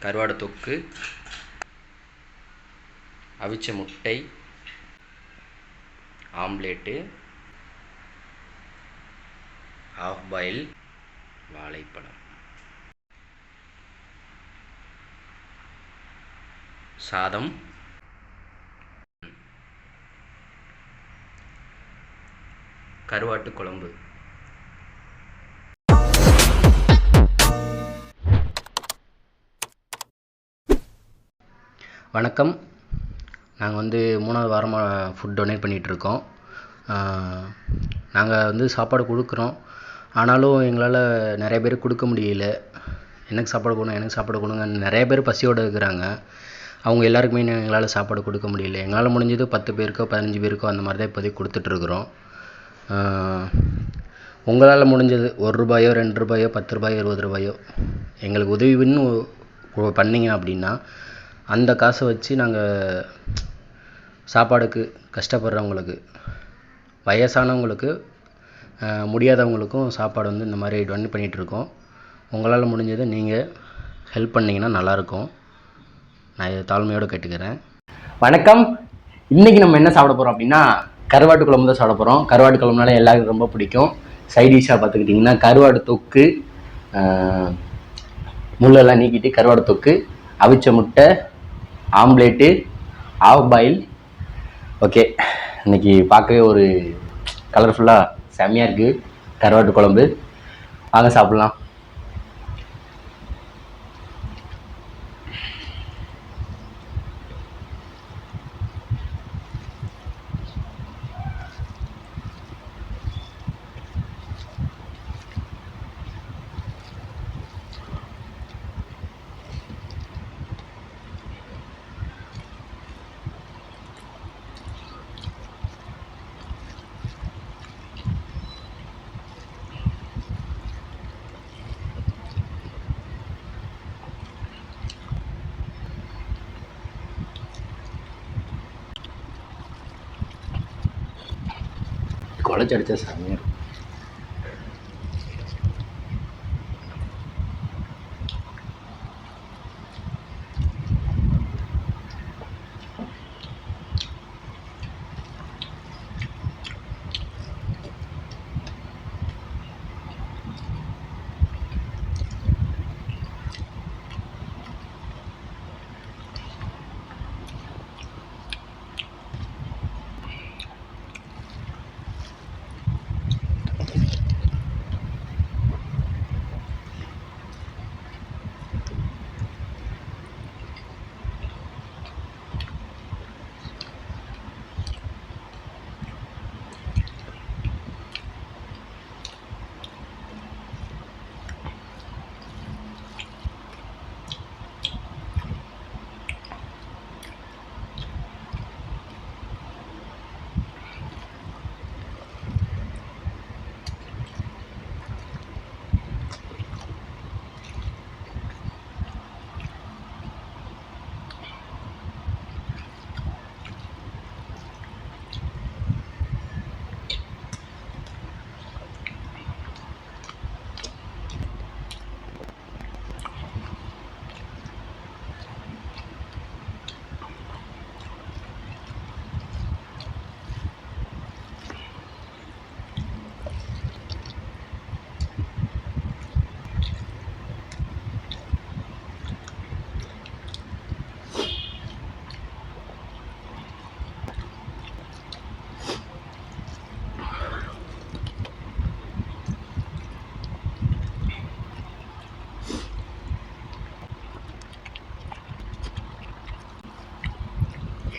கருவாடு தொக்கு அவிச்ச முட்டை ஆம்லேட்டு ஆஃப் பாயில் வாழைப்பழம். சாதம். கருவாட்டு குழம்பு. வணக்கம். நாங்கள் வந்து மூணாவது வாரமாக ஃபுட் டொனேட் பண்ணிகிட்ருக்கோம் நாங்கள் வந்து சாப்பாடு கொடுக்குறோம். ஆனாலும் எங்களால் நிறைய பேருக்கு கொடுக்க முடியல. எனக்கு சாப்பாடு கொடுங்க எனக்கு சாப்பாடு கொடுங்கன்னு நிறைய பேர் பசியோடு இருக்கிறாங்க. அவங்க எல்லாருக்குமே எங்களால் சாப்பாடு கொடுக்க முடியல. எங்களால் முடிஞ்சது பத்து பேருக்கோ பதினஞ்சு பேருக்கோ அந்த மாதிரி தான் இப்போதைக்கு கொடுத்துட்ருக்குறோம் உங்களால் முடிஞ்சது ஒரு ரூபாயோ ரெண்டு ரூபாயோ பத்து ரூபாயோ இருபது ரூபாயோ எங்களுக்கு உதவின்னு பண்ணிங்க அப்படின்னா அந்த காசை வச்சு நாங்கள் சாப்பாடுக்கு கஷ்டப்படுறவங்களுக்கு வயசானவங்களுக்கு முடியாதவங்களுக்கும் சாப்பாடு வந்து இந்த மாதிரி டொனேட் பண்ணிகிட்ருக்கோம் உங்களால் முடிஞ்சதை நீங்கள் ஹெல்ப் பண்ணிங்கன்னா நல்லாயிருக்கும். நான் இதை தாழ்மையோடு கேட்டுக்கிறேன். வணக்கம். இன்றைக்கி நம்ம என்ன சாப்பிட போகிறோம் அப்படின்னா கருவாட்டு குழம்பு தான் சாப்பிட போகிறோம் கருவாட்டு குழம்புனால எல்லாருக்கும் ரொம்ப பிடிக்கும். சைட் டிஷ்ஷாக பார்த்துக்கிட்டிங்கன்னா கருவாடு தொக்கு முள்ளெல்லாம் நீக்கிட்டு கருவாடு தொக்கு அவிச்ச முட்டை ஆம்லேட்டு ஆஃப் பாயில். ஓகே இன்னைக்கு பார்க்கவே ஒரு கலர்ஃபுல்லாக செம்மையாக இருக்குது கருவாட்டு குழம்பு. வாங்க சாப்பிட்லாம். குழச்சி அடிச்சா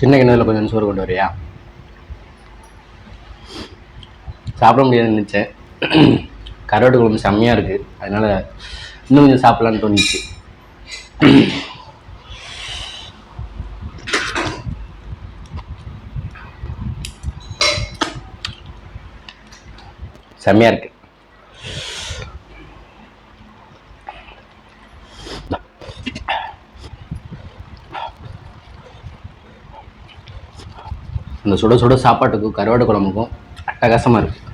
சின்ன கிண்ணத்தில் கொஞ்சம் சோறு கொண்டு வரியா? சாப்பிட முடியாதுன்னு நினச்சேன். கருவாட்டு குழம்பு செம்மையாக இருக்குது அதனால் இன்னும் கொஞ்சம் சாப்பிட்லான்னு தோணுச்சு. செம்மையாக இருக்குது அந்த சுட சுட சாப்பாட்டுக்கும் கருவாடு குழம்புக்கும் அட்டகாசமாக இருக்குது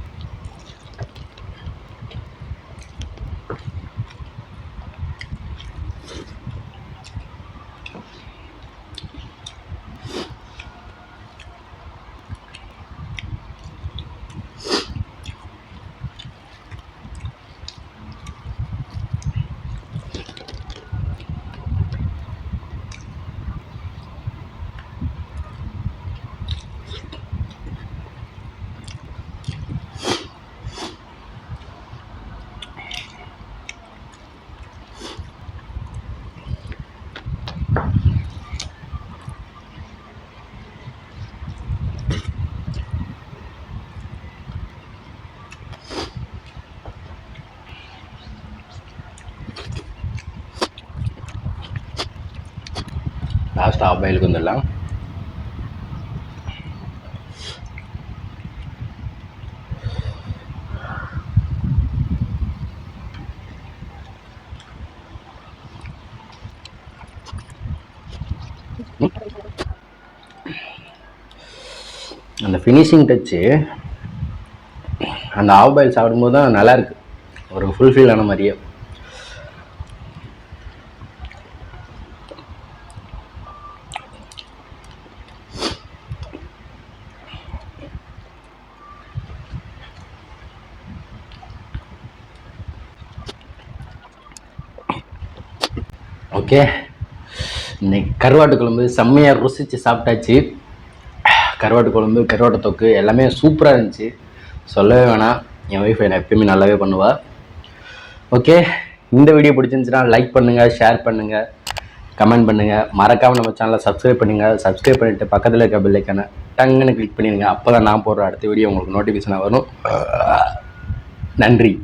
லாஸ்ட் ஆஃப் பாயிலுக்கு வந்துடலாம் அந்த ஃபினிஷிங் டச்சு அந்த ஆஃப் பாயில் சாப்பிடும்போது தான் நல்லா இருக்கு. ஒரு ஃபுல்ஃபில் ஆன மாதிரியே. ஓகே. இன்னைக்கு கருவாட்டு குழம்பு செம்மையாக ருசித்து சாப்பிட்டாச்சு. கருவாட்டு குழம்பு கருவாட்டு தொக்கு எல்லாமே சூப்பராக இருந்துச்சு. சொல்லவே வேணாம். என் ஒய்ஃப் என்னை எப்பயுமே நல்லாவே பண்ணுவா. ஓகே. இந்த வீடியோ பிடிச்சிருந்துச்சுன்னா லைக் பண்ணுங்கள் ஷேர் பண்ணுங்கள் கமெண்ட் பண்ணுங்கள் மறக்காமல் நம்ம சேனலை சப்ஸ்கிரைப் பண்ணுங்கள் சப்ஸ்கிரைப் பண்ணிவிட்டு பக்கத்தில் இருக்க பெல்லைக்கான டங்குன்னு கிளிக் பண்ணிடுங்க. அப்போ தான் நான் போடுற அடுத்த வீடியோ உங்களுக்கு நோட்டிஃபிகேஷனாக வரும். நன்றி.